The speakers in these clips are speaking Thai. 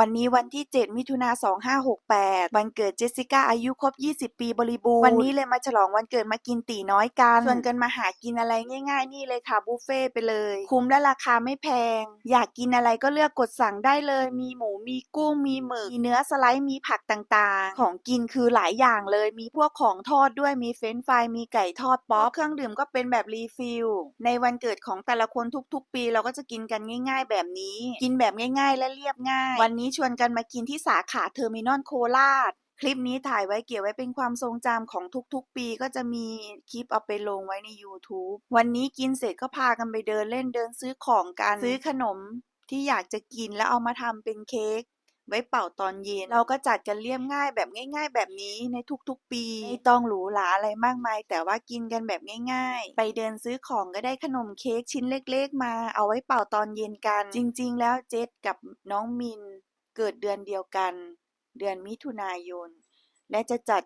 วันนี้วันที่ 7 มิถุนา2568 วันเกิดเจสสิก้าอายุครบ 20 ปีบริบูรณ์วันนี้เลยมาฉลองวันเกิดมากินตีน้อยกันชวนกันมาหากินอะไรง่าย ๆ นี่เลยค่ะบุฟเฟ่ต์ไปเลย คุ้มและราคาไม่แพง อยากกินอะไรก็เลือกกดสั่งได้เลย มีหมูมีกุ้งมีหมึกมีเนื้อสไลด์มีผักต่างๆ ของกินคือหลายอย่างเลยมีพวกของทอดด้วยมีเฟรนช์ฟรายมีไก่ทอดป๊อปเครื่องดื่มก็เป็นแบบรีฟิลในวันเกิดของแต่ละคนทุกๆ ปีเราก็จะกินกันง่าย ๆ แบบนี้ กินแบบง่าย ๆ และเรียบง่าย วันนี้ชวนกันมากินที่สาขาเทอร์มินอลโคราช คลิปนี้ถ่ายไว้เก็บไว้เป็นความทรงจำของทุกๆ ปีก็จะมีคลิปเอาไปลงไว้ใน YouTube วันนี้กินเสร็จก็พากันไปเดินเล่นเดินซื้อของกัน ซื้อขนมที่อยากจะกินแล้วเอามาทำเป็นเค้กไว้เป่าตอนเย็น เราก็จัดกันเรียบง่ายแบบง่าย ๆ แบบนี้ในทุกๆ ปี ไม่ต้องหรูหราอะไรมากมาย แต่ว่ากินกันแบบง่าย ๆ ไปเดินซื้อของก็ได้ขนมเค้กชิ้นเล็ก ๆ มา เอาไว้เป่าตอนเย็นกัน จริง ๆ แล้วเจษกับน้องมิน เกิดเดือนเดียวกัน เดือนมิถุนายน และจะจัด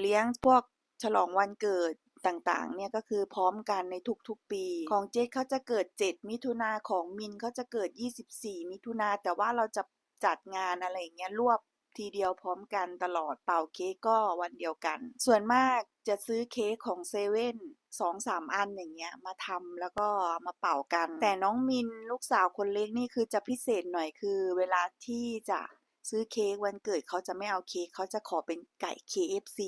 เลี้ยงพวกฉลองวันเกิดต่างๆ เนี่ยก็คือพร้อมกันในทุกๆ ปี ของเจษเขาจะเกิด 7 มิถุนาของมินเขาจะเกิด 24 มิถุนาแต่ว่าเราจะจัดงานอะไรอย่างเงี้ยรวบ ทีเดียวพร้อมกันตลอดเป่าเค้กก็วันเดียวกัน ส่วนมากจะซื้อเค้กของเซเว่นสองสามอันอย่างเงี้ยมาทำแล้วก็มาเป่ากัน แต่น้องมินลูกสาวคนเล็กนี่คือจะพิเศษหน่อยคือ เวลาที่จะซื้อเค้กวันเกิดเขาจะไม่เอาเค้กเขาจะขอเป็นไก่ KFC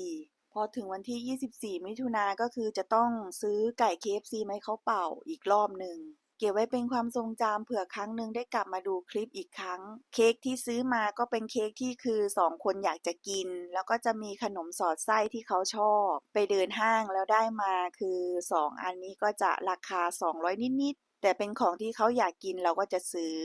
พอถึงวันที่ 24 มิถุนาก็คือจะต้องซื้อไก่ KFC มาให้เขาเป่าอีกรอบหนึ่ง เก็บไว้เป็นความทรงจำเผื่อครั้งหนึ่งได้กลับมาดูคลิปอีกครั้ง เค้กที่ซื้อมาก็เป็นเค้กที่คือสองคนอยากจะกิน แล้วก็จะมีขนมสอดไส้ที่เขาชอบ ไปเดินห้างแล้วได้มาคือสองอันนี้ก็จะราคา 200 นิดๆแต่เป็นของที่เขาอยากกินเราก็จะซื้อ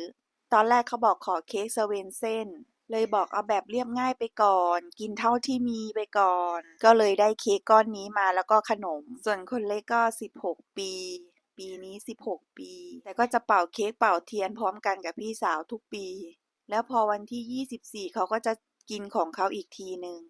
ตอนแรกเขาบอกขอเค้กสเวนเซ่นเลยบอกเอาแบบเรียบง่ายไปก่อน กินเท่าที่มีไปก่อน ก็เลยได้เค้กก้อนนี้มาแล้วก็ขนม ส่วนคนเล็กก็ 16 ปี ปีนี้ 16 ปีแต่ก็จะเป่าเค้กเป่าเทียนพร้อมกันกับพี่สาวทุกปี แล้วพอวันที่ 24 เขาก็จะกินของเขาอีกทีหนึ่ง